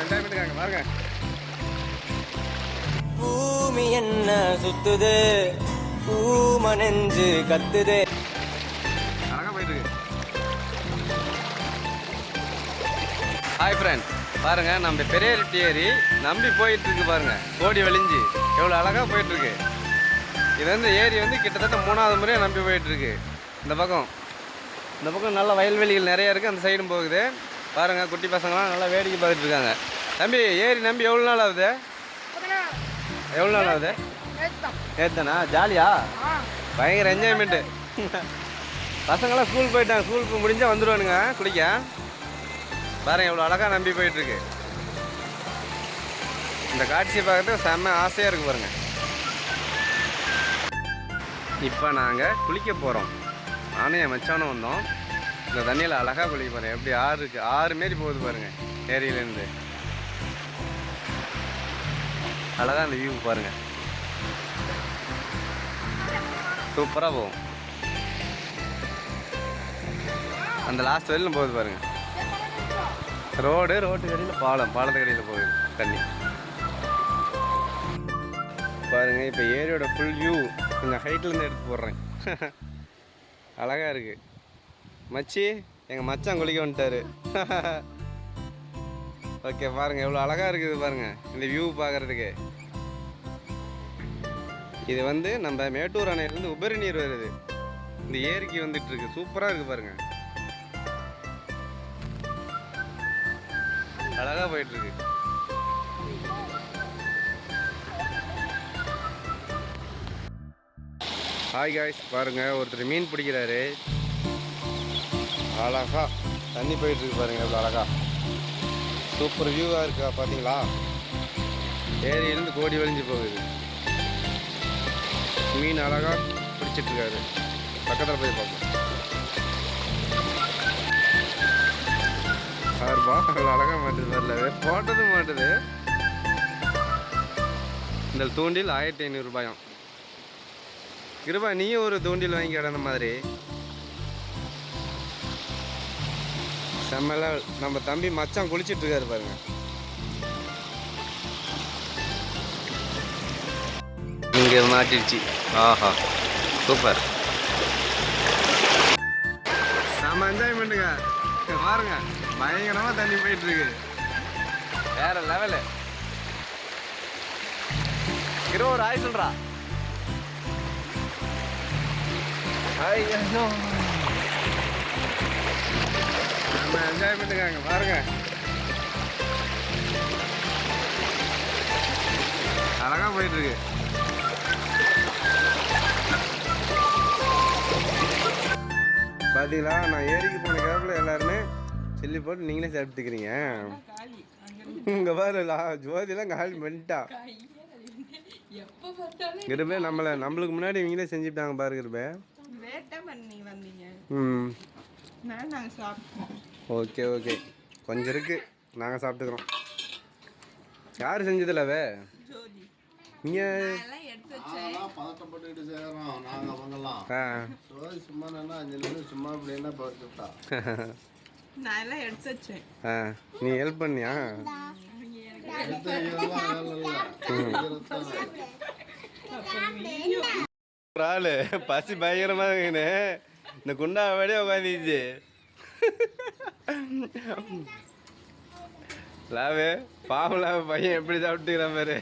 பாருங்க பூமி என்ன சுத்துது? பூம நெஞ்சு கத்துது. அழகா போயிட்டு இருக்கு. ஹாய் ஃப்ரெண்ட் பாருங்க நம்ம பெரிய ஏரி நம்பி போயிட்டு இருக்கு பாருங்க. கோடி வலிஞ்சு எவ்வளோ அழகா போயிட்டு இருக்கு. இது வந்து ஏரி வந்து கிட்டத்தட்ட மூணாவது முறையாக நம்பி போயிட்டு இருக்கு. இந்த பக்கம். இந்த பக்கம் நல்ல வயல்வெளிகள் நிறைய இருக்கு. அந்த சைடும் போகுது. பாருங்க குட்டி பசங்களாம் நல்லா வேடிக்கை பார்த்துட்டு இருக்காங்க. தம்பி ஏறி நம்பி எவ்வளோ நாள் ஆகுது? எவ்வளோ நாள் ஆகுது? நேத்தானா ஜாலியா? பயங்கர என்ஜாய்மெண்ட்டு பசங்களாம் ஸ்கூல் போயிட்டாங்க. ஸ்கூல் முடிஞ்சா வந்துடுவானுங்க குளிக்க. பாருங்க எவ்வளோ அழகாக நம்பி போயிட்டு இருக்கு இந்த காட்சியை பார்க்குறதுக்கு செம்ம ஆசையாக இருக்கு பாருங்க. இப்போ நாங்கள் குளிக்க போகிறோம் நானும் என் மச்சானும் வந்தோம். இந்த தண்ணியில் அழகாக குளிக்க பாருங்க. எப்படி ஆறு இருக்கு. ஆறு மாரி போகுது பாருங்க ஏரியிலேருந்து. அழகாக அந்த வியூ பாருங்க. சூப்பராக போகும். அந்த லாஸ்ட் வரையிலும் போகுது பாருங்க. ரோடு ரோட்டு கடையில் பாலம் பாலத்து கடையில் போகுது தண்ணி. பாருங்க இப்போ ஏரியோட ஃபுல் வியூ கொஞ்சம் ஹைட்லேருந்து எடுத்து போடுறேன். அழகாக இருக்குது மச்சி எங்கள் மச்சான் குளிக்க வந்துட்டாரு. ஓகே பாருங்கள் எவ்வளோ அழகாக இருக்குது பாருங்கள் இந்த வியூ பார்க்கறதுக்கு. இது வந்து நம்ம மேட்டூர் அணையிலேருந்து உபரி நீர் வருது. இந்த ஏரிக்கு வந்துட்டு இருக்கு. சூப்பராக இருக்குது பாருங்கள் அழகாக போயிட்டுருக்கு ஹாய் காய்ஸ் பாருங்கள் ஒருத்தர் மீன் பிடிக்கிறாரு. அழகா தண்ணி போயிட்டுருக்கு பாருங்கள் எவ்வளோ அழகா. சூப்பர் வியூவாக இருக்கா பார்த்தீங்களா ஏரியிலேருந்து கோடி வழிஞ்சு போகுது. மீன் அழகாக பிடிச்சிட்டு இருக்காரு. பக்கத்தில் போய் பார்ப்போம். ஆறுபா அவ்வளோ அழகாக மாட்டுது வரல போட்டதும் மாட்டுது. இந்த தூண்டில் ஆயிரத்தி ஐநூறுரூபாயும் கிருபா நீயும் ஒரு தூண்டில் வாங்கி கிடந்த மாதிரி. செம்மல நம்ம தம்பி மச்சான் குளிச்சிட்டு இருக்காரு பாருங்க. இங்க மாட்டிடுச்சு. ஆஹா சூப்பர். செம்ம என்ஜாய்மெண்ட்டுங்க பாருங்க பயங்கரமா தண்ணி போயிட்டு இருக்கு வேற லெவலு இரு ஒரு ஆய் சொல்றா. ஐயோ. நம்ம என்ஜாய் பண்ணுங்க பாருங்க. அழகா போயிட்டு இருக்கு பாத்தீங்களா நான் ஏரிக்கு போன கேப்ல எல்லாருமே சில்லி போட்டு நீங்களே சாப்பிட்டுக்கிறீங்க. இங்க பாரு லா- ஜோதிலாம் காலி பண்ணிட்டா. கிருபே நம்மளை நம்மளுக்கு முன்னாடி இவங்களே செஞ்சுட்டாங்க பாரு கிருபே. பண்ணி வந்தீங்க. ம். நான் நாங்க சாப்பிட்டோம் ஓகே ஓகே. கொஞ்சம் இருக்கு. நாங்கள் சாப்பிட்டுக்கிறோம். யார் செஞ்சதில்லவே நீ ஹெல்ப் பண்ணியா? ஆளு. பசி பயங்கரமா இருக்குன்னு. இந்த குண்டா வழியே உட்காந்துச்சு லாவே பாவம் லாவே பையன் எப்படி சாப்பிட்டுக்கிறான் பாரு.